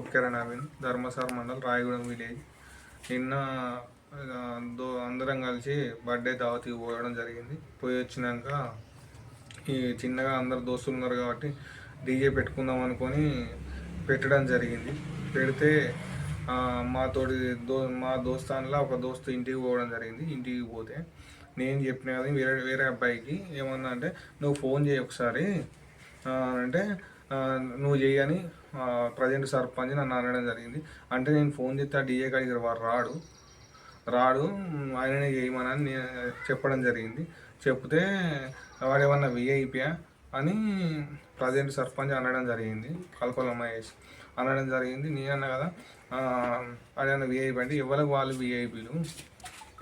ఉపకరణ Naveen Dharmasar mandal Rayagudem village. నిన్న అందరం కలిసి బర్త్డే దావతికి పోవడం జరిగింది. పోయి వచ్చినాక ఈ చిన్నగా అందరు దోస్తులు ఉన్నారు కాబట్టి డీజే పెట్టుకుందాం అనుకొని పెట్టడం జరిగింది. పెడితే మా తోటి దో మా దోస్తాన్లో ఒక దోస్తు ఇంటికి పోవడం జరిగింది. ఇంటికి పోతే నేను చెప్పిన కదా వేరే వేరే అబ్బాయికి ఏమన్నా అంటే నువ్వు ఫోన్ చేయి ఒకసారి. అంటే నువ్వు చేయని ప్రజెంట్ సర్పంచ్ నన్ను అనడం జరిగింది. అంటే నేను ఫోన్ చేస్తే ఆ డిఏ కాడికి వారు రాడు. రాడు ఆయననే చేయమని నేను చెప్పడం జరిగింది. చెప్తే వాడు ఏమన్నా విఐపియా అని ప్రజెంట్ సర్పంచ్ అనడం జరిగింది కల్పల మహేష్. అనడం జరిగింది నేనన్నా కదా అదేమన్నా విఐపి అంటే ఎవరికి వాళ్ళు విఐపీలు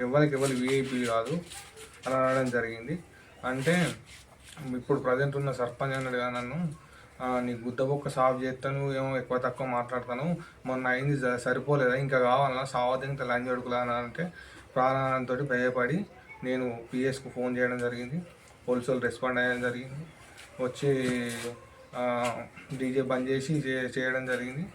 ఎవరికి ఎవరు విఐపీలు కాదు అని అనడం జరిగింది. అంటే ఇప్పుడు ప్రజెంట్ ఉన్న సర్పంచ్ అన్నాడు కదా నన్ను నీకు నీ గుద్ద బొక్క సాఫ్ చేస్తాను ఏమో ఎక్కువ తక్కువ మాట్లాడతాను. మొన్న అయింది సరిపోలేదా? ఇంకా కావాలన్నా సావతింత లంచ్ అడుగులా అంటే ప్రాణాలతో భయపడి నేను పిఎస్కు ఫోన్ చేయడం జరిగింది. హోల్సేల్ రెస్పాండ్ అయ్యడం జరిగింది. వచ్చి డీజే బంద్ చేసి చే- చేయడం జరిగింది.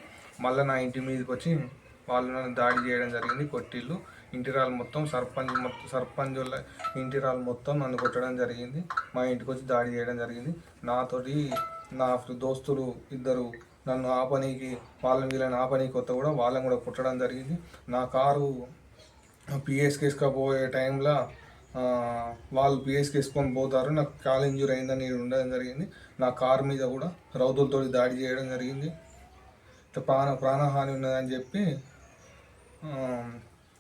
మళ్ళీ నా ఇంటి మీదకి వచ్చి వాళ్ళు నన్ను దాడి చేయడం జరిగింది కొట్టిళ్ళు. ఇంటిరాలు మొత్తం సర్పంచ్ మొత్తం సర్పంచ్ వాళ్ళ ఇంటిరాలు మొత్తం నన్ను కొట్టడం జరిగింది. మా ఇంటికి వచ్చి దాడి చేయడం జరిగింది. నాతోటి నా దోస్తులు ఇద్దరు నన్ను ఆపనీకి వాళ్ళని వీళ్ళని ఆపనీకి కొత్త కూడా వాళ్ళని కూడా కుట్టడం జరిగింది. నా కారు పిఎస్కేస్గా పోయే టైంలో వాళ్ళు పిఎస్కి వేసుకొని పోతారు. నాకు కాలు ఇంజూర్ అయిందని ఉండడం జరిగింది. నా కారు మీద కూడా రౌతులతో దాడి చేయడం జరిగింది. ప్రాణ ప్రాణహాని ఉన్నదని చెప్పి ఆ,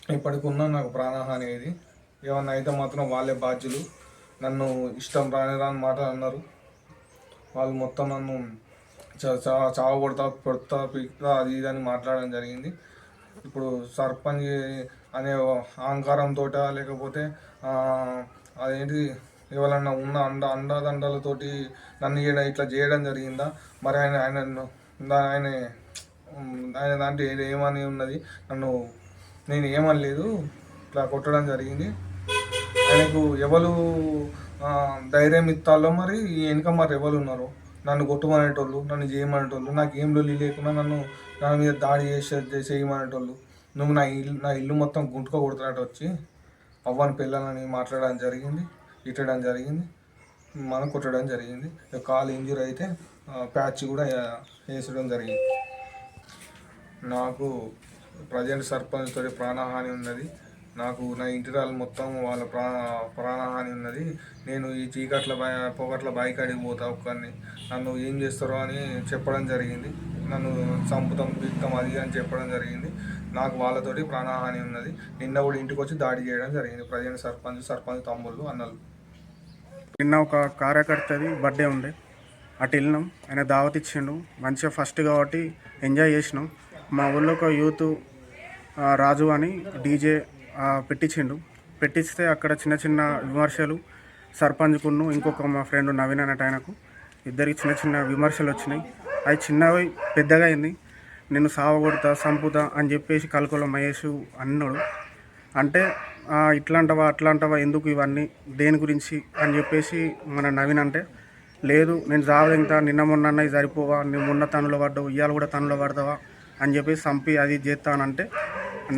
ఇప్పటికున్నా నాకు ప్రాణహాని ఇది ఏమన్నా అయితే మాత్రం వాళ్ళే బాధ్యులు. నన్ను ఇష్టం రాని రాని మాటలు అన్నారు. వాళ్ళు మొత్తం నన్ను చా- చా- చావ కొడతా కొడతా అది ఇది అని మాట్లాడడం జరిగింది. ఇప్పుడు సర్పంచ్ అనే అహంకారంతో లేకపోతే అదేంటి ఎవరన్నా ఉన్న అండ అండదండలతోటి నన్ను ఈడ ఇట్లా చేయడం జరిగిందా? మరి ఆయన ఆయన ఆయన ఆయన దాంట్లో ఏమని ఉన్నది? నన్ను నేను ఏమనలేదు. ఇట్లా కొట్టడం జరిగింది. ఆయనకు ఎవరు ధైర్యం ఇస్తాలో మరి వెనుక మరి ఎవరు ఉన్నారు. నన్ను కొట్టమనేటోళ్ళు నన్ను చేయమనేటోళ్ళు నాకు ఏం లొల్లి లేకుండా నన్ను నా మీద దాడి చేసే చేయమనేటోళ్ళు. నువ్వు నా ఇల్లు నా ఇల్లు మొత్తం గుంటుకో కొడుతున్నట్టు వచ్చి అవ్వని పిల్లలని మాట్లాడడం జరిగింది ఇట్టడం జరిగింది మనం కొట్టడం జరిగింది. కాలు ఇంజూర్ అయితే ప్యాచ్ కూడా వేసడం జరిగింది. నాకు ప్రజెంట్ సర్పంచ్ తోటి ప్రాణహాని ఉన్నది. నాకు నా ఇంటిరాలు మొత్తం వాళ్ళ ప్రా ప్రాణహాని ఉన్నది. నేను ఈ చీకట్ల బా పొగట్ల బాయికాడికి పోతా ఒక్కరిని నన్ను ఏం చేస్తారో అని చెప్పడం జరిగింది. నన్ను చంపుతాం పీక్తాం అది అని చెప్పడం జరిగింది. నాకు వాళ్ళతోటి ప్రాణహాని ఉన్నది. నిన్న కూడా ఇంటికి వచ్చి దాడి చేయడం జరిగింది. ప్రజెంట్ సర్పంచ్ సర్పంచ్ తమ్ముళ్ళు అన్నలు. నిన్న ఒక కార్యకర్తది బర్త్డే ఉండే. అటు వెళ్ళినాం. ఆయన దావత్ ఇచ్చిండు. మంచిగా ఫస్ట్ కాబట్టి ఎంజాయ్ చేసినాం. మా ఊళ్ళో ఒక యూత్ రాజు అని డీజే పెట్టించిండు. పెట్టిస్తే అక్కడ చిన్న చిన్న విమర్శలు. సర్పంచ్కును ఇంకొక మా ఫ్రెండ్ నవీన్ అన్నట్టు ఆయనకు. ఇద్దరికి చిన్న చిన్న విమర్శలు వచ్చినాయి. అవి చిన్నవి పెద్దగా అయింది. నేను సావగొడతా సంపుతా అని చెప్పేసి కలకొల మహేష్ అన్నాడు. అంటే ఇట్లాంటవా అట్లాంటవా ఎందుకు ఇవన్నీ దేని గురించి అని చెప్పేసి మన నవీన్ అంటే లేదు నేను జావదింతా నిన్న మొన్న సరిపోవా నువ్వు మొన్న తనులో పడ్డావు ఇవాళ కూడా తనులో పడతావా అని చెప్పేసి చంపి అది చేస్తానంటే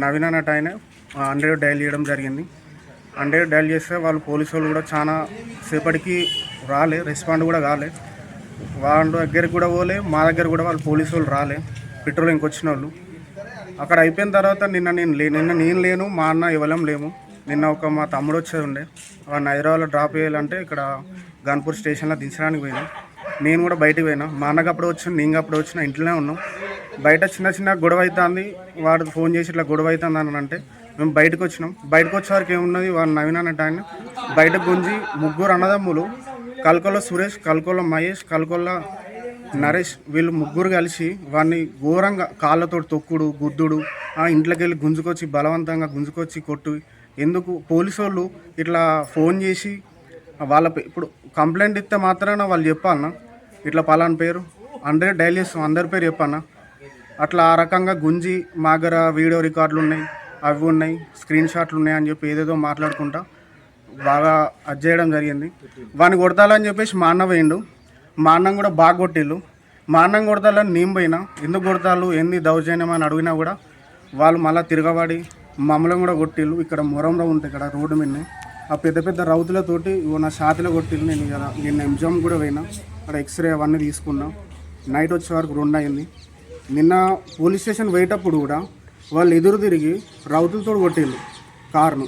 నవీన్ అన్నట్టు ఆయన హండ్రెడ్ డైల్ చేయడం జరిగింది. హండ్రెడ్ డైల్ చేస్తే వాళ్ళు పోలీసు వాళ్ళు కూడా చాలా సేపటికి రాలే రెస్పాండ్ కూడా కాలే. వాళ్ళ దగ్గరికి కూడా పోలే మా దగ్గర కూడా వాళ్ళు పోలీసు వాళ్ళు రాలే పెట్రోలింగ్కి వచ్చిన వాళ్ళు. అక్కడ అయిపోయిన తర్వాత నిన్న నేను లే నిన్న నేను లేను మా అన్న ఇవ్వలేం లేము. నిన్న ఒక మా తమ్ముడు వచ్చేది ఉండే. వాడిని హైదరాబాద్లో డ్రాప్ చేయాలంటే ఇక్కడ గన్పూర్ స్టేషన్లో దించడానికి పోయినా. నేను కూడా బయటకు పోయినా. మా అన్నకు అప్పుడు వచ్చిన నేను అప్పుడు వచ్చిన ఇంట్లోనే ఉన్నాం. బయట చిన్న చిన్న గొడవ అవుతుంది. వాడు ఫోన్ చేసి ఇట్లా గొడవ అవుతుంది అని అంటే మేము బయటకు వచ్చినాం. బయటకు వచ్చే వరకు ఏమున్నది? వాడు నవీన్ అనే ఆయన బయట గుంజి ముగ్గురు అన్నదమ్ములు కల్కొల్ల సురేష్ కల్కొల్ల మహేష్ కల్కొల్ల నరేష్ వీళ్ళు ముగ్గురు కలిసి వాడిని ఘోరంగా కాళ్ళతో తొక్కుడు గుద్దుడు ఆ ఇంట్లోకి వెళ్ళి గుంజుకొచ్చి బలవంతంగా గుంజుకొచ్చి కొట్టు. ఎందుకు? పోలీసు వాళ్ళు ఇట్లా ఫోన్ చేసి వాళ్ళ పే- ఇప్పుడు కంప్లైంట్ ఇస్తే మాత్రాన వాళ్ళు చెప్పాలన్నా ఇట్లా పలానా పేరు? అందరూ డైలీ చేస్తాం అందరి పేరు చెప్పన్నా అట్లా ఆ రకంగా గుంజి మా దగ్గర వీడియో రికార్డులు ఉన్నాయి. అవి ఉన్నాయి స్క్రీన్ షాట్లు ఉన్నాయి అని చెప్పి ఏదేదో మాట్లాడుకుంటా. బాగా అది చేయడం జరిగింది. వాడిని కొడతాలని చెప్పేసి మా అన్న పోయిండు. మా అన్నం కూడా బాగా కొట్టిళ్ళు మా అన్నం కొడతాలని నేను పోయినా. ఎందుకు కొడతారు ఎన్ని దౌర్జన్యం అని అడిగినా కూడా వాళ్ళు మళ్ళీ తిరగబడి మమ్మల్ని కూడా కొట్టిళ్ళు ఇక్కడ మొరంలో ఉంటాయి ఇక్కడ రోడ్డు మీద ఆ పెద్ద పెద్ద రౌతులతోటి నా షాతిలో కొట్టిళ్ళు నేను ఇలా నిన్న ఎంజామ్ కూడా పోయినా. అక్కడ ఎక్స్రే అవన్నీ తీసుకున్నా. నైట్ వచ్చే వరకు రెండు అయింది. నిన్న పోలీస్ స్టేషన్ పోయేటప్పుడు కూడా వాళ్ళు ఎదురు తిరిగి రౌతులతో కొట్టిళ్ళు కారును.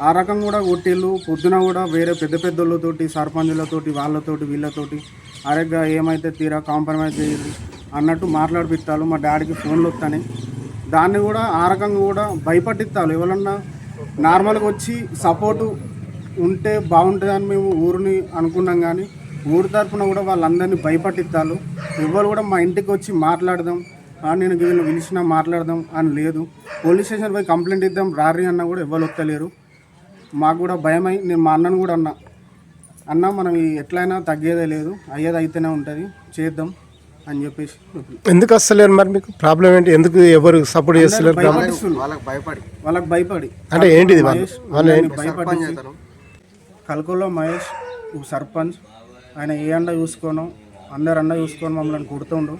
ఆ రకం కూడా కొట్టిళ్ళు పొద్దున కూడా వేరే పెద్ద పెద్దోళ్ళతోటి సర్పంచులతోటి వాళ్ళతోటి వీళ్ళతోటి అరెగ్గా ఏమైతే తీరా కాంప్రమైజ్ చేయాలి అన్నట్టు మాట్లాడిపిస్తాలు మా డాడీకి ఫోన్లు వస్తాయి దాన్ని కూడా ఆ రకంగా కూడా భయపట్టిస్తాలు ఎవరన్నా నార్మల్గా వచ్చి సపోర్టు ఉంటే బాగుంటుందని మేము ఊరిని అనుకున్నాం కానీ ఊరి తరపున కూడా వాళ్ళందరినీ భయపట్టిస్తారు ఎవరు కూడా మా ఇంటికి వచ్చి మాట్లాడదాం. నేను వీళ్ళని పిలిచినా మాట్లాడదాం అని లేదు. పోలీస్ స్టేషన్ పోయి కంప్లైంట్ ఇద్దాం రారి అన్న కూడా ఎవరు వస్తలేరు మాకు కూడా భయమై నేను మా అన్నను కూడా అన్నా. అన్న మనం ఎట్లయినా తగ్గేదే లేదు అయ్యేది అయితేనే ఉంటుంది చేద్దాం అని చెప్పేసి ఎందుకు వస్తలేరు మరి మీకు? ప్రాబ్లం ఏంటి? ఎందుకు ఎవరు సపోర్ట్ చేస్తలేరు. వాళ్ళకి భయపడి. వాళ్ళకి భయపడి. అంటే ఏంటిది వాళ్ళు వాళ్ళు భయపడి కల్కోలో మహేష్ సర్పంచ్ ఆయన ఏ అండ చూసుకోను అందరు అండ చూసుకొని మమ్మల్ని కుడుతుండు.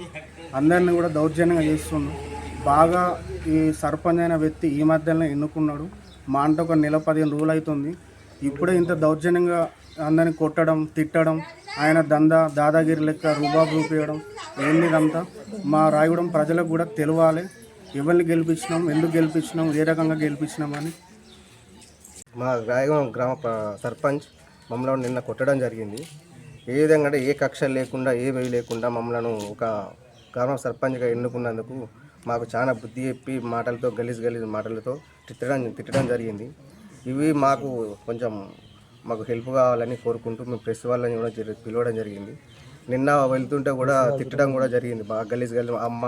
అందరిని కూడా దౌర్జన్యంగా చేస్తుండు. బాగా ఈ సర్పంచ్ అయిన వ్యక్తి ఈ మధ్యలో ఎన్నుకున్నాడు. మా అంటే ఒక నెల పదిహేను రోజులు అవుతుంది. ఇప్పుడే ఇంత దౌర్జన్యంగా అందరిని కొట్టడం తిట్టడం ఆయన దందా దాదాగిరి లెక్క రూబాబు రూపేయడం ఏంది ఇదంతా? మా రాయగూడెం ప్రజలకు కూడా తెలవాలి. ఎవరిని గెలిపించినాం ఎందుకు గెలిపించినాం ఏ రకంగా గెలిపించినాం అని. మా రాయగూడెం గ్రామ సర్పంచ్ మమ్మల్ని నిన్న కొట్టడం జరిగింది. ఏ విధంగా ఏ కక్ష లేకుండా ఏ వేయి లేకుండా మమ్మల్ని ఒక గ్రామ సర్పంచ్గా ఎన్నుకున్నందుకు మాకు చాలా బుద్ధి చెప్పి మాటలతో గలీజ్ గలీజ్ మాటలతో తిట్టడం తిట్టడం జరిగింది. ఇవి మాకు కొంచెం మాకు హెల్ప్ కావాలని కోరుకుంటూ మేము ప్రెస్ వాళ్ళని కూడా జరి- పిలవడం జరిగింది. నిన్న వెళ్తుంటే కూడా తిట్టడం కూడా జరిగింది. బాగా గలీజ్ గలీజ్ అమ్మ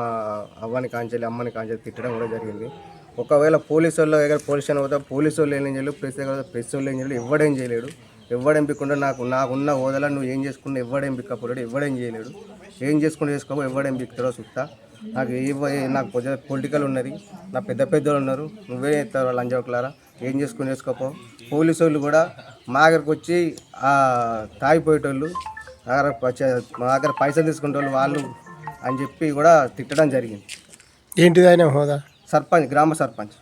అవ్వని కాంచెలి అమ్మని కాంచెలి తిట్టడం కూడా జరిగింది. ఒకవేళ పోలీసు వాళ్ళు దగ్గర పోలీస్ స్టేషన్ పోతే పోలీసు వాళ్ళు ఏం చేయలేదు ప్రెస్ దగ్గర ప్రెస్ వాళ్ళు ఏం చేయలేదు ఎవడేం చేయలేడు. ఎవడేం నాకు నాకున్న హోదాలో నువ్వు ఏం చేసుకున్నా ఎవడేం పిక్కపోలేడు ఎవడేం చేయలేడు. ఏం చేసుకుంటే చేసుకోపో ఎవడేం పిక్తాడో సుత్తా. నాకు ఏ నాకు పొలిటికల్ ఉన్నది నా పెద్ద పెద్దలు ఉన్నారు నువ్వే ఎత్తారు లంజవకులారా. ఏం చేసుకుని చేసుకోపో. పోలీసు వాళ్ళు కూడా మా దగ్గరకు వచ్చి ఆ తాగిపోయేటోళ్ళు నా దగ్గర మా దగ్గర పైసలు తీసుకునే వాళ్ళు వాళ్ళు అని చెప్పి కూడా తిట్టడం జరిగింది. ఏంటిది ఆయన హోదా? సర్పంచ్ గ్రామ సర్పంచ్.